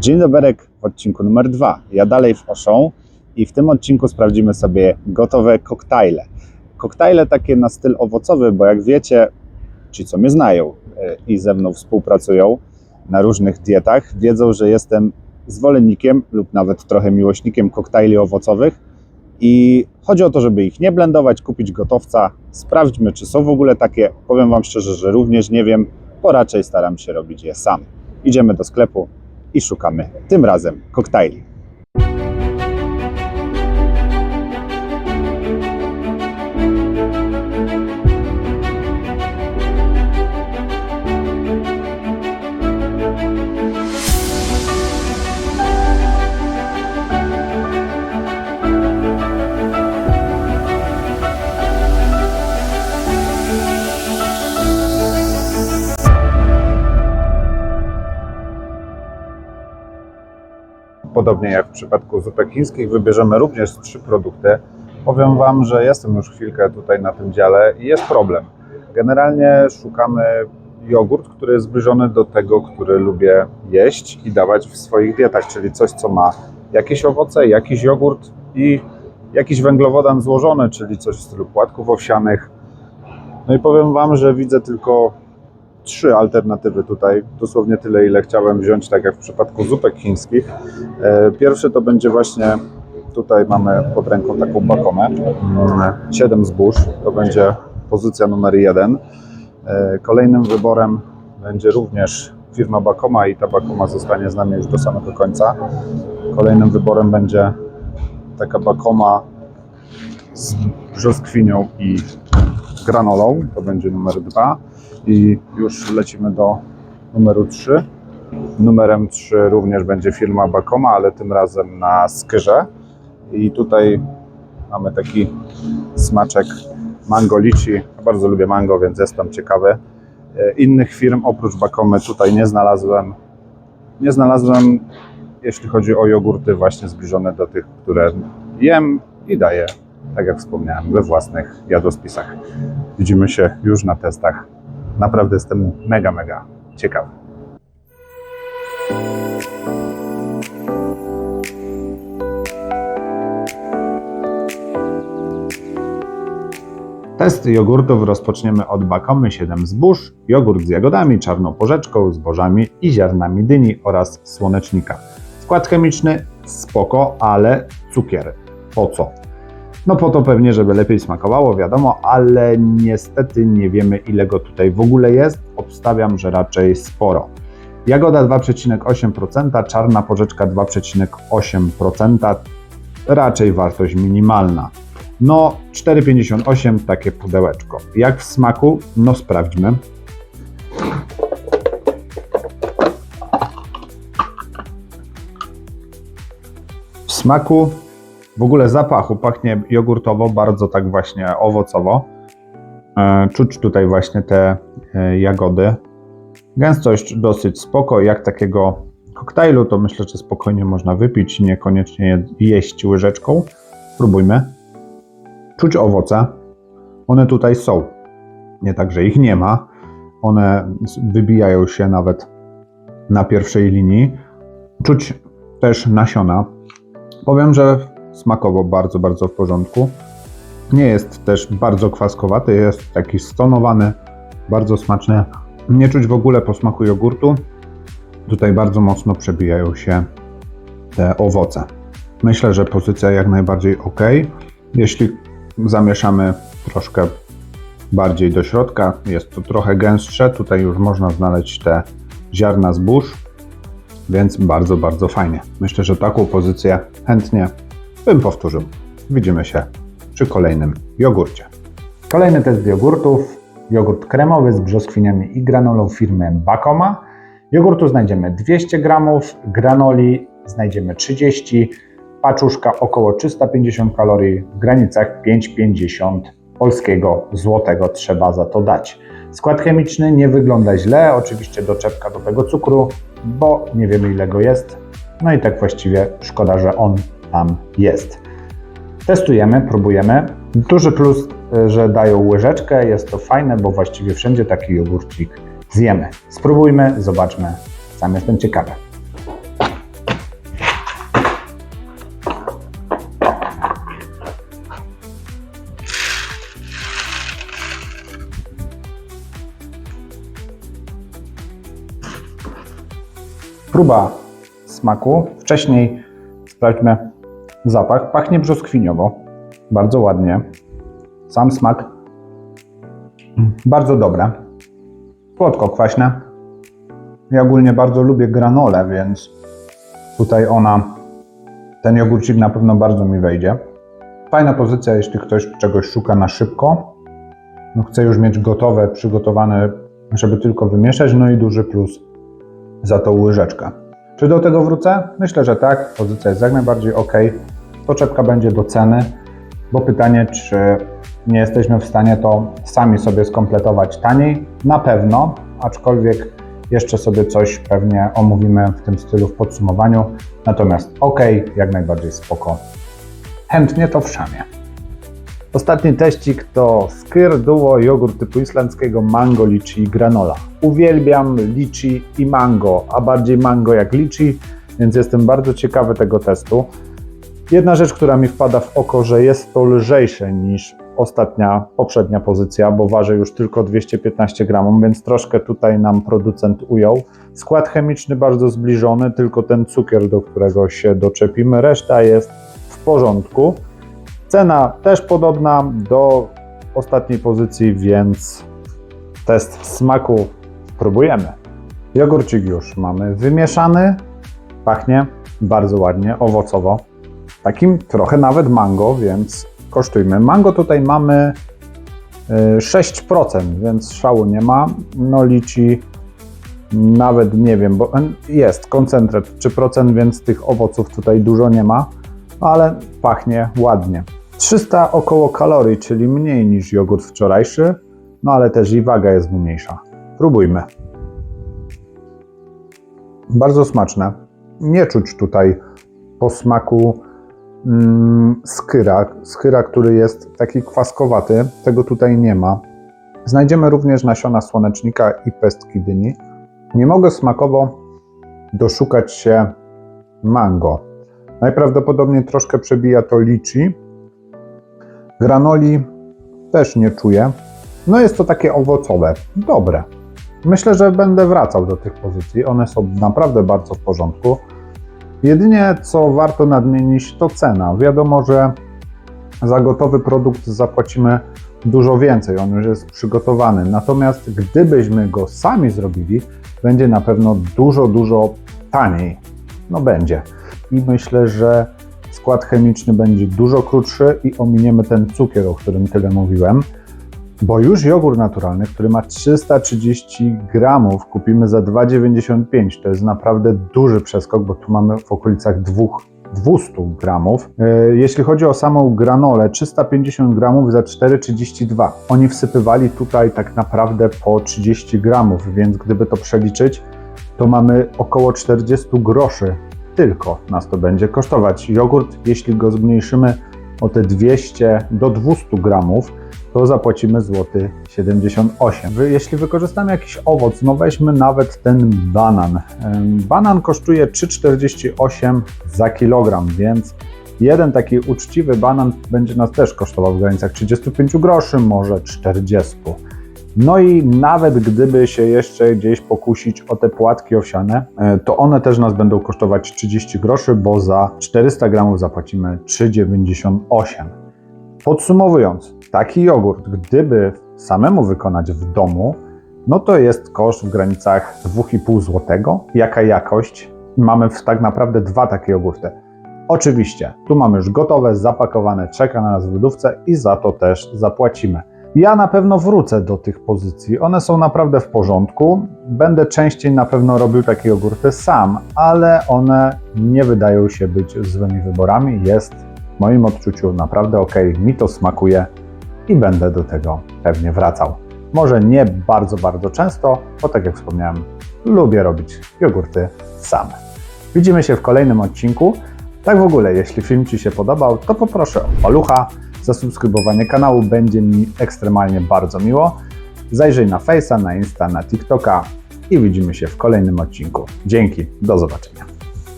Dzień doberek w odcinku numer dwa. Ja dalej w Oszą i w tym odcinku sprawdzimy sobie gotowe koktajle. Koktajle takie na styl owocowy, bo jak wiecie, ci co mnie znają e, i ze mną współpracują na różnych dietach, wiedzą, że jestem zwolennikiem lub nawet trochę miłośnikiem koktajli owocowych i chodzi o to, żeby ich nie blendować, kupić gotowca. Sprawdźmy, czy są w ogóle takie. Powiem Wam szczerze, że również nie wiem, bo raczej staram się robić je sam. Idziemy do sklepu i szukamy tym razem koktajli. Podobnie jak w przypadku zupek chińskich, wybierzemy również trzy produkty. Powiem Wam, że jestem już chwilkę tutaj na tym dziale i jest problem. Generalnie szukamy jogurt, który jest zbliżony do tego, który lubię jeść i dawać w swoich dietach, czyli coś, co ma jakieś owoce, jakiś jogurt i jakiś węglowodan złożony, czyli coś w stylu płatków owsianych. No i powiem Wam, że widzę tylko trzy alternatywy tutaj, dosłownie tyle, ile chciałem wziąć, tak jak w przypadku zupek chińskich. E, Pierwszy to będzie właśnie, tutaj mamy pod ręką taką bakomę, 7 zbóż, to będzie pozycja numer jeden. E, Kolejnym wyborem będzie również firma Bakoma i ta Bakoma zostanie z nami już do samego końca. Kolejnym wyborem będzie taka Bakoma z brzoskwinią i granolą, to będzie numer dwa. I już lecimy do numeru 3. Numerem 3 również będzie firma Bakoma, ale tym razem na skyrze. I tutaj mamy taki smaczek mango lici. Bardzo lubię mango, więc jestem ciekawy. E, Innych firm oprócz Bakomy tutaj nie znalazłem. Nie znalazłem, jeśli chodzi o jogurty, właśnie zbliżone do tych, które jem i daję, tak jak wspomniałem, we własnych jadłospisach. Widzimy się już na testach. Naprawdę jestem mega, mega ciekawy. Testy jogurtów rozpoczniemy od Bakomy 7 zbóż, jogurt z jagodami, czarną porzeczką, zbożami i ziarnami dyni oraz słonecznika. Skład chemiczny spoko, ale cukier. Po co? No po to pewnie, żeby lepiej smakowało, wiadomo, ale niestety nie wiemy ile go tutaj w ogóle jest. Obstawiam, że raczej sporo. Jagoda 2,8%, czarna porzeczka 2,8%, raczej wartość minimalna. No 4,58 takie pudełeczko. Jak w smaku? No sprawdźmy. W smaku w ogóle zapachu pachnie jogurtowo, bardzo tak właśnie owocowo. E, Czuć tutaj właśnie te e, jagody. Gęstość dosyć spoko, jak takiego koktajlu to myślę, że spokojnie można wypić, niekoniecznie je- jeść łyżeczką. Spróbujmy. Czuć owoce. One tutaj są. Nie tak, że ich nie ma. One wybijają się nawet na pierwszej linii. Czuć też nasiona. Powiem, że smakowo bardzo, bardzo w porządku. Nie jest też bardzo kwaskowaty, jest taki stonowany, bardzo smaczny. Nie czuć w ogóle posmaku jogurtu. Tutaj bardzo mocno przebijają się te owoce. Myślę, że pozycja jak najbardziej ok. Jeśli zamieszamy troszkę bardziej do środka, jest to trochę gęstsze. Tutaj już można znaleźć te ziarna zbóż, więc bardzo, bardzo fajnie. Myślę, że taką pozycję chętnie bym powtórzył. Widzimy się przy kolejnym jogurcie. Kolejny test jogurtów. Jogurt kremowy z brzoskwiniami i granolą firmy Bakoma. Jogurtu znajdziemy 200 g, granoli znajdziemy 30 paczuszka około 350 kalorii w granicach 5,50 polskiego złotego trzeba za to dać. Skład chemiczny nie wygląda źle, oczywiście doczepka do tego cukru, bo nie wiemy ile go jest. No i tak właściwie szkoda, że on tam jest. Testujemy, próbujemy. Duży plus, e, że dają łyżeczkę, jest to fajne, bo właściwie wszędzie taki jogurcik zjemy. Spróbujmy, zobaczmy. Sam jestem ciekawy. próba smaku. Wcześniej sprawdźmy, zapach. Pachnie brzoskwiniowo. Bardzo ładnie. Sam smak bardzo dobre. Słodko-kwaśne. Ja ogólnie bardzo lubię granolę, więc tutaj ona, ten jogurcik na pewno bardzo mi wejdzie. Fajna pozycja, jeśli ktoś czegoś szuka na szybko. No, chce już mieć gotowe, przygotowane, żeby tylko wymieszać. No i duży plus za tą łyżeczkę. Czy do tego wrócę? Myślę, że tak. Pozycja jest jak najbardziej ok. Poczepka będzie do ceny, bo pytanie, czy nie jesteśmy w stanie to sami sobie skompletować taniej? Na pewno, aczkolwiek jeszcze sobie coś pewnie omówimy w tym stylu w podsumowaniu. Natomiast ok, jak najbardziej spoko. Chętnie to wszamie. Ostatni teścik to Skyr Duo jogurt typu islandzkiego mango, lichi i granola. Uwielbiam lichi i mango, a bardziej mango jak lichi, więc jestem bardzo ciekawy tego testu. Jedna rzecz, która mi wpada w oko, że jest to lżejsze niż ostatnia, poprzednia pozycja, bo waży już tylko 215 gramów, więc troszkę tutaj nam producent ujął. Skład chemiczny bardzo zbliżony, tylko ten cukier, do którego się doczepimy, reszta jest w porządku. Cena też podobna do ostatniej pozycji, więc test smaku próbujemy. Jogurcik już mamy wymieszany, pachnie bardzo ładnie, owocowo. Takim trochę nawet mango, więc kosztujmy. Mango tutaj mamy y, 6%, więc szału nie ma. No liczy nawet nie wiem, bo jest koncentrat 3%, więc tych owoców tutaj dużo nie ma, ale pachnie ładnie. 300 około kalorii, czyli mniej niż jogurt wczorajszy, no ale też i waga jest mniejsza. Próbujmy. Bardzo smaczne. Nie czuć tutaj po smaku mm, skyra, skyra, który jest taki kwaskowaty. Tego tutaj nie ma. Znajdziemy również nasiona słonecznika i pestki dyni. Nie mogę smakowo doszukać się mango. Najprawdopodobniej troszkę przebija to lichi. Granoli też nie czuję. No jest to takie owocowe, dobre. Myślę, że będę wracał do tych pozycji. One są naprawdę bardzo w porządku. Jedynie co warto nadmienić to cena. Wiadomo, że za gotowy produkt zapłacimy dużo więcej, on już jest przygotowany. Natomiast gdybyśmy go sami zrobili, będzie na pewno dużo, dużo taniej. No będzie. I myślę, że skład chemiczny będzie dużo krótszy i ominiemy ten cukier, o którym tyle mówiłem. Bo już jogurt naturalny, który ma 330 gramów, kupimy za 2,95. To jest naprawdę duży przeskok, bo tu mamy w okolicach 2, 200 gramów. Yy, Jeśli chodzi o samą granolę, 350 gramów za 4,32. Oni wsypywali tutaj tak naprawdę po 30 gramów, więc gdyby to przeliczyć, to mamy około 40 groszy tylko nas to będzie kosztować. Jogurt, jeśli go zmniejszymy o te 200 do 200 gramów, to zapłacimy złoty 78. Wy- Jeśli wykorzystamy jakiś owoc, no weźmy nawet ten banan. Banan kosztuje 3,48 za kilogram, więc jeden taki uczciwy banan będzie nas też kosztował w granicach 35 groszy, może 40. No i nawet gdyby się jeszcze gdzieś pokusić o te płatki owsiane, e, to one też nas będą kosztować 30 groszy, bo za 400 gramów zapłacimy 3,98. Podsumowując, taki jogurt, gdyby samemu wykonać w domu, no to jest koszt w granicach 2,5 zł. Jaka jakość? Mamy tak naprawdę dwa takie jogurty. Oczywiście, tu mamy już gotowe, zapakowane, czeka na nas w lodówce i za to też zapłacimy. Ja na pewno wrócę do tych pozycji. One są naprawdę w porządku. Będę częściej na pewno robił takie jogurty sam, ale one nie wydają się być złymi wyborami. Jest w moim odczuciu naprawdę ok, mi to smakuje i będę do tego pewnie wracał. Może nie bardzo, bardzo często, bo tak jak wspomniałem, lubię robić jogurty sam. Widzimy się w kolejnym odcinku. Tak w ogóle, jeśli film Ci się podobał, to poproszę o palucha, zasubskrybowanie kanału, będzie mi ekstremalnie bardzo miło. Zajrzyj na Face'a, na Insta, na TikToka i widzimy się w kolejnym odcinku. Dzięki, do zobaczenia.